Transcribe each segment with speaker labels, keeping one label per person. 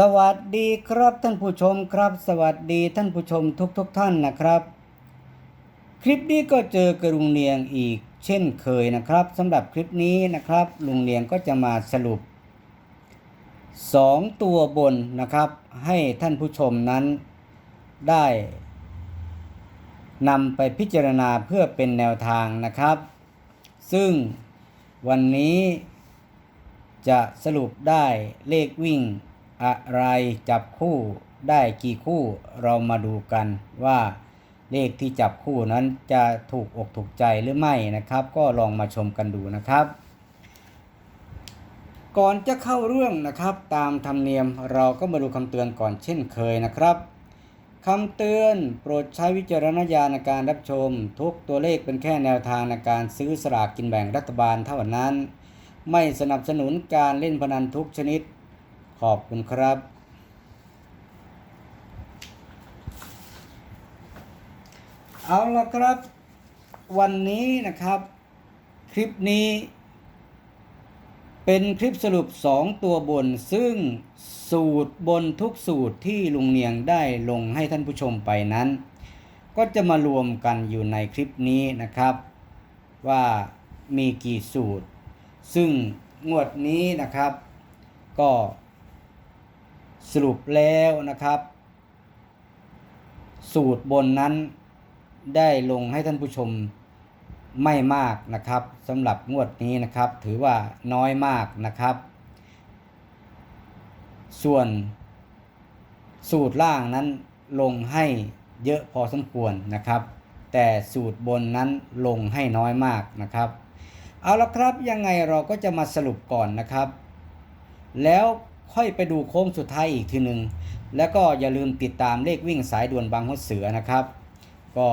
Speaker 1: สวัสดีครับท่านผู้ชมครับ สวัสดีท่านผู้ชมทุกๆทท่านนะครับ คลิปนี้ก็เจอกระลุงเนียงอีก เช่นเคยนะครับสำหรับคลิปนี้นะครับ ลุงเนียงก็จะมาสรุป 2 ตัวบนนะครับ ให้ท่านผู้ชมนั้นได้นำไปพิจารณาเพื่อเป็นแนวทางนะครับ ซึ่งวันนี้จะสรุปได้เลขวิ่ง อะไรจับคู่ได้กี่คู่เรามาดูกันว่าเลขที่จับคู่นั้นจะถูกอกถูกใจหรือไม่นะครับ ก็ลองมาชมกันดูนะครับ ก่อนจะเข้าเรื่องนะครับ ตามธรรมเนียมเราก็มาดูคำเตือนก่อนเช่นเคยนะครับคำเตือนโปรดใช้วิจารณญาณในการรับชม ทุกตัวเลขเป็นแค่แนวทางในการซื้อสลากกินแบ่งรัฐบาลเท่านั้น ไม่สนับสนุนการเล่นพนันทุกชนิด ขอบคุณครับเอาละครับ วันนี้นะครับ คลิปนี้ เป็นคลิปสรุป 2 ตัวบน ซึ่งสูตรบนทุกสูตรที่ลุงเนียงได้ลงให้ท่านผู้ชมไปนั้น ก็จะมารวมกันอยู่ในคลิปนี้นะครับ ว่ามีกี่สูตร ซึ่งงวดนี้นะครับ ก็ สรุปแล้วนะครับ สูตรบนนั้นได้ลงให้ท่านผู้ชมไม่มากนะครับสำหรับงวดนี้นะครับ ถือว่าน้อยมากนะครับ ส่วนสูตรล่างนั้นลงให้เยอะพอสมควรนะครับ แต่สูตรบนนั้นลงให้น้อยมากนะครับ เอาละครับยังไงเราก็จะมาสรุปก่อนนะครับ แล้ว ค่อยไปดูโค้งสุดท้ายอีกทีหนึ่งแล้วก็อย่าลืมติดตามเลขวิ่งสายด่วนบางฮดเสือนะครับ ก็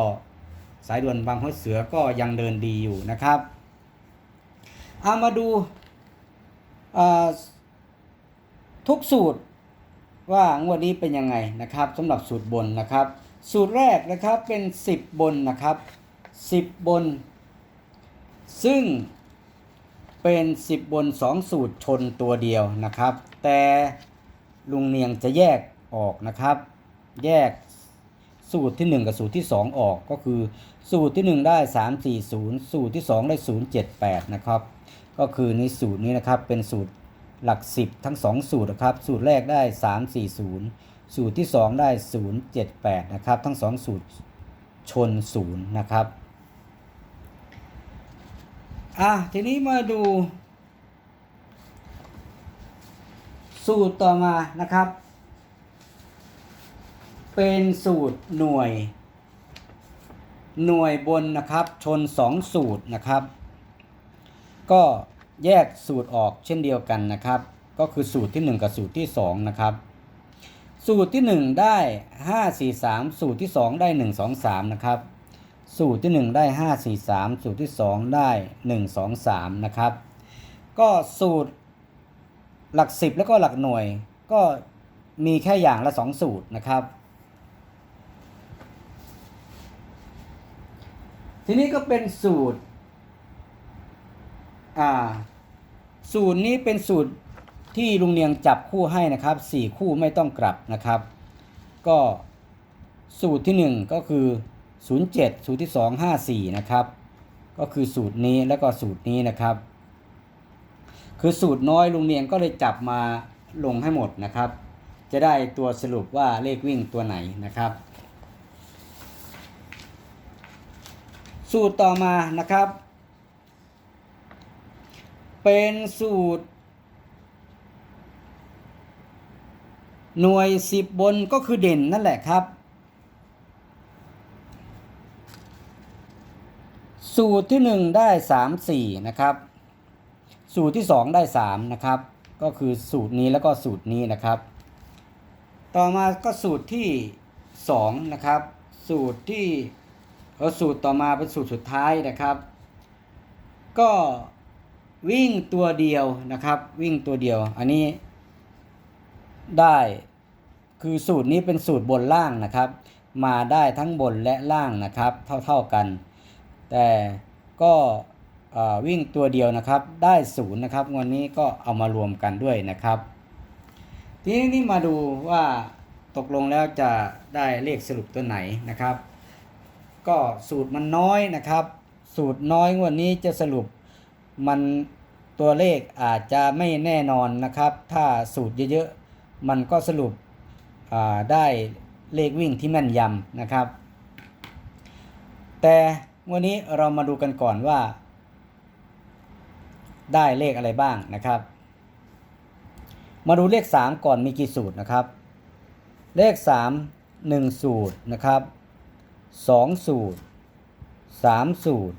Speaker 1: สายด่วนบางฮดเสือก็ยังเดินดีอยู่นะครับเอามาดูาทุกสูตรว่างวดนี้เป็นยังไงนะครับสำหรับสูตรบนนะครับ สูตรแรกนะครับเป็น 10 บนนะครับ 10 บน ซึ่งเป็น 10 บน 2 สูตรชนตัวเดียวนะครับ แต่ลุงเนียงจะแยกออกนะครับ แยกสูตรที่ 1 กับสูตรที่ 2 ออกก็คือ สูตรที่ 1 ได้ 340 สูตรที่ 2 ได้ 078 นะครับ ก็คือในสูตรนี้นะครับเป็นสูตรหลัก 10 ทั้ง 2 สูตรนะครับ สูตรแรกได้ 340 สูตรที่ 2 ได้ 078 นะครับ ทั้ง 2 สูตรชน 0 นะครับ อะทีนี้มาดู สูตรต่อมานะครับ เป็นสูตรหน่วย หน่วยบนนะครับ ชน 2 สูตรนะครับ ก็แยกสูตรออกเช่นเดียวกันนะครับ ก็คือสูตรที่ 1 กับสูตรที่ 2 นะครับ สูตรที่ 1 ได้ 5 4 3 สูตรที่ 2 ได้ 1 2 3 นะครับ สูตรที่ 1 ได้ 5 4 3 สูตรที่ 2 ได้ 1 2 3 นะครับ ก็สูตร หลัก 10 แล้วก็หลักหน่วย ก็มีแค่อย่างละ 2 สูตรนะครับ ทีนี้ก็เป็นสูตรอ่าสูตรนี้เป็นสูตรที่ลุงเนียงจับคู่ให้นะครับ 4 คู่ไม่ต้องกลับนะครับ ก็สูตรที่ 1 ก็คือ 07 สูตรที่ 2 54 นะครับ ก็คือสูตรนี้แล้วก็สูตรนี้นะครับ คือสูตรน้อยลุงเนียงก็เลยจับมาลงให้หมดนะครับ จะได้ตัวสรุปว่าเลขวิ่งตัวไหนนะครับ สูตรต่อมานะครับ เป็นสูตร หน่วย 10 บนก็คือเด่นนั่นแหละครับ สูตรที่ 1 ได้ 3 4 นะครับ สูตรที่ 2 ได้ 3 นะครับ ก็คือสูตรนี้แล้วก็สูตรนี้นะครับ ต่อมาก็สูตรที่ 2 นะครับ สูตรที่เอสูตรต่อมาเป็นสูตรสุดท้ายนะครับ ก็วิ่งตัวเดียวนะครับ วิ่งตัวเดียว อันนี้ได้คือสูตรนี้เป็นสูตรบนล่างนะครับ มาได้ทั้งบนและล่างนะครับ เท่าๆกัน แต่ก็ วิ่งตัวเดียวนะครับได้ศูนย์นะครับวันนี้ก็เอามารวมกันด้วยนะครับ ทีนี้นี่มาดูว่าตกลงแล้วจะได้เลขสรุปตัวไหนนะครับ ก็สูตรมันน้อยนะครับ สูตรน้อยวันนี้จะสรุปมันตัวเลขอาจจะไม่แน่นอนนะครับ ถ้าสูตรเยอะๆมันก็สรุปได้เลขวิ่งที่แม่นยำนะครับ แต่วันนี้เรามาดูกันก่อนว่า ได้เลขอะไรบ้างนะครับ มาดูเลข 3 ก่อนมีกี่สูตรนะครับ เลข 3 1 สูตรนะครับ 2 สูตร 3 สูตร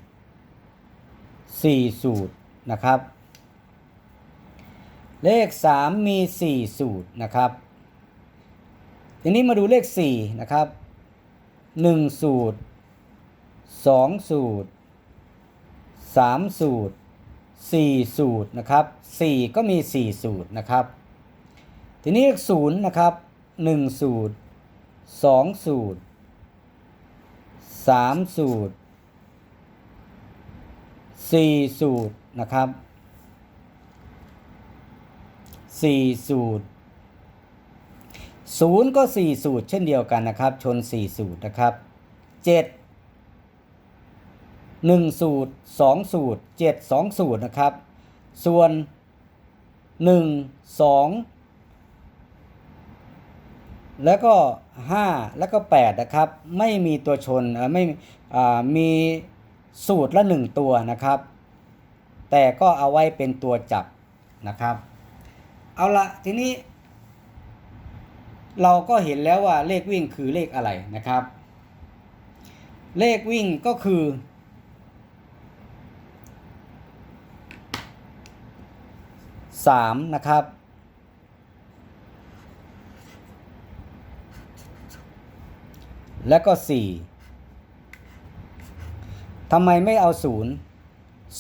Speaker 1: 4 สูตรนะครับ เลข 3 มี 4 สูตรนะครับทีนี้มาดูเลข 4 นะครับ 1 สูตร 2 สูตร 3 สูตร 4 สูตรนะครับ 4 ก็มี 4 สูตรนะครับ ทีนี้ศูนย์นะครับ 1 สูตร 2 สูตร 3 สูตร 4 สูตรนะครับ 4 สูตร0ก็ 4 สูตรเช่นเดียวกันนะครับ ชน 4 สูตรนะครับ 7 1 สูตร 2 สูตร 7 2 สูตรนะครับ ส่วน 1 2 แล้วก็ 5 แล้วก็ 8 นะครับ ไม่มีตัวชนไม่มีสูตรละ 1 ตัวนะครับ แต่ก็เอาไว้เป็นตัวจับนะครับ เอาละทีนี้ เราก็เห็นแล้วว่าเลขวิ่งคือเลขอะไรนะครับ เลขวิ่งก็คือ สามนะครับ แล้วก็สี่ทำไมไม่เอาศูนย์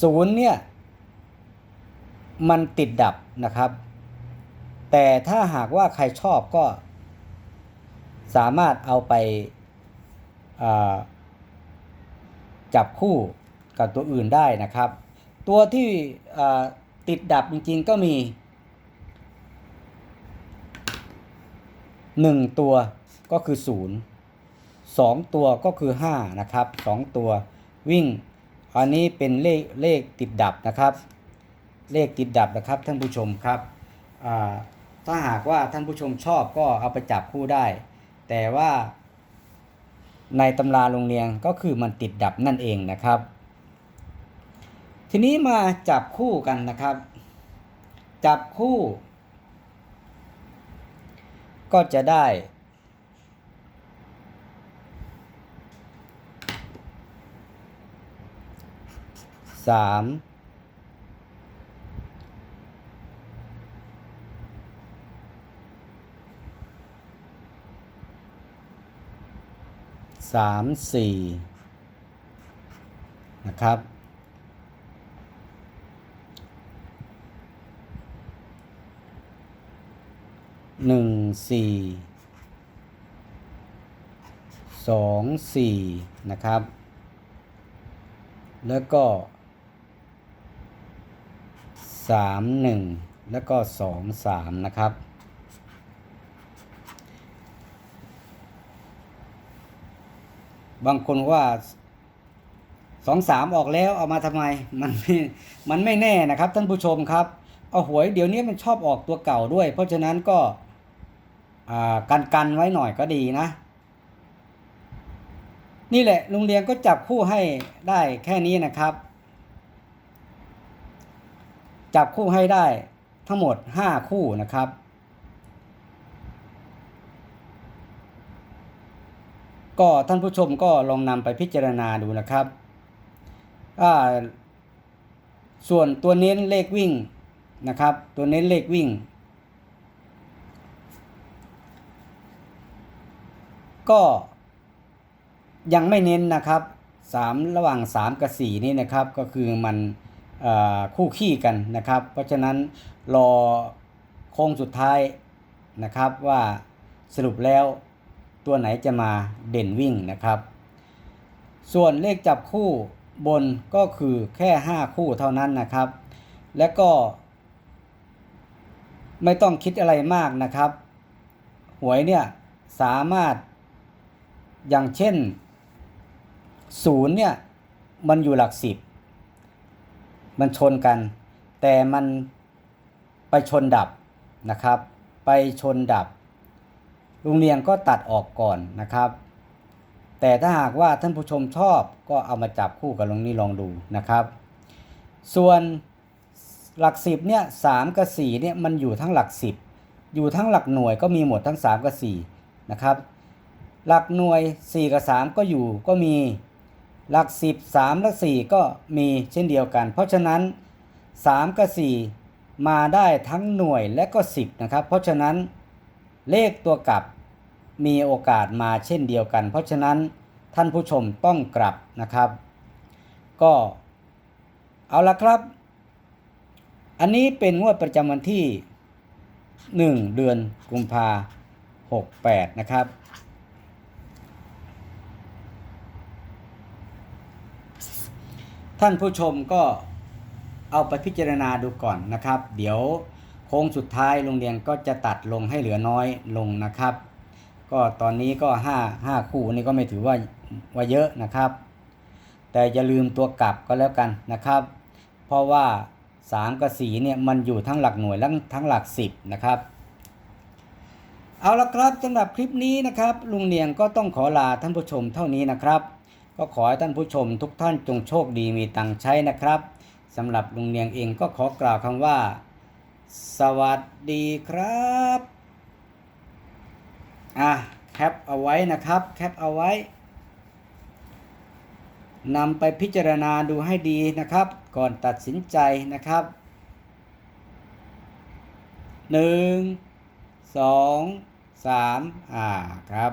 Speaker 1: ศูนย์เนี่ย มันติดดับนะครับ แต่ถ้าหากว่าใครชอบก็สามารถเอาไปจับคู่กับตัวอื่นได้นะครับ ตัวที่ ติดดับจริงๆก็มี 1 ตัวก็คือ 0 2 ตัวก็คือ 5 นะครับ 2 ตัววิ่ง อันนี้เป็นเลขเลขติดดับนะครับ เลขติดดับนะครับท่านผู้ชมครับ ถ้าหากว่าท่านผู้ชมชอบก็เอาไปจับคู่ได้ แต่ว่าในตำราโรงเรียนก็คือมันติดดับนั่นเองนะครับ ทีนี้มาจับคู่กันนะครับ จับคู่ ก็จะได้สามสามสี่นะครับ หนึ่งสี่สองสี่นะครับ แล้วก็สามหนึ่งแล้วก็สองสามนะครับ บางคนว่าสองสามออกแล้วเอามาทำไมมันไม่มันไม่แน่นะครับท่านผู้ชมครับ เอาหวยเดี๋ยวนี้มันชอบออกตัวเก่าด้วย เพราะฉะนั้นก็ กันกันไว้หน่อยก็ดีนะ นี่แหละโรงเรียนก็จับคู่ให้ได้แค่นี้นะครับ จับคู่ให้ได้ทั้งหมด 5 คู่นะครับ ก็ท่านผู้ชมก็ลองนำไปพิจารณาดูนะครับส่วนตัวเน้นเลขวิ่งนะครับ ตัวเน้นเลขวิ่ง ก็ยังไม่เน้นนะครับสามระหว่าง 3 กับ 4 นี่นะครับก็คือมันคู่ขี้กันนะครับ เพราะฉะนั้นรอโค้งสุดท้ายนะครับว่าสรุปแล้วตัวไหนจะมาเด่นวิ่งนะครับ ส่วนเลขจับคู่บนก็คือแค่ 5 คู่เท่านั้นนะครับ แล้วก็ ไม่ต้องคิดอะไรมากนะครับ หวยเนี่ยสามารถ อย่างเช่นศูนย์เนี่ยมันอยู่หลักสิบ มันชนกัน แต่มันไปชนดับนะครับ ไปชนดับ โรงเรียนก็ตัดออกก่อนนะครับ แต่ถ้าหากว่าท่านผู้ชมชอบก็เอามาจับคู่กับลงนี้ลองดูนะครับ ส่วนหลักสิบเนี่ยสามกับสี่เนี่ยมันอยู่ทั้งหลักสิบอยู่ทั้งหลักหน่วยก็มีหมดทั้งสามกับสี่นะครับ หลักหน่วย 4 กับ 3 ก็อยู่ก็มี หลัก 10 3 และ 4 ก็มีเช่นเดียวกัน เพราะฉะนั้น 3 กับ 4 มาได้ทั้งหน่วยและก็ 10 นะครับ เพราะฉะนั้นเลขตัวกลับมีโอกาสมาเช่นเดียวกัน เพราะฉะนั้นท่านผู้ชมต้องกลับนะครับ ก็เอาละครับ อันนี้เป็นงวดประจำวันที่ 1 เดือนกุมภา68 นะครับ ท่านผู้ชมก็เอาไปพิจารณาดูก่อนนะครับ เดี๋ยวโค้งสุดท้ายโรงเรียนก็จะตัดลงให้เหลือน้อยลงนะครับ ก็ตอนนี้ก็5 5คู่นี่ก็ไม่ถือว่าว่าเยอะนะครับ แต่อย่าลืมตัวกลับก็แล้วกันนะครับ เพราะว่า 3 กับ4เนี่ยมันอยู่ทั้งหลักหน่วยและทั้งหลัก 10 นะครับ เอาละครับสำหรับคลิปนี้นะครับลุงเนียงก็ต้องขอลาท่านผู้ชมเท่านี้นะครับ ก็ขอให้ท่านผู้ชมทุกท่านจงโชคดีมีตังใช้นะครับสำหรับลุงเนียงเองก็ขอกล่าวคำว่า สวัสดีครับอะแคปเอาไว้นะครับแคปเอาไว้นำไปพิจารณาดูให้ดีนะครับ ก่อนตัดสินใจนะครับหนึ่งสองสามอ่าครับ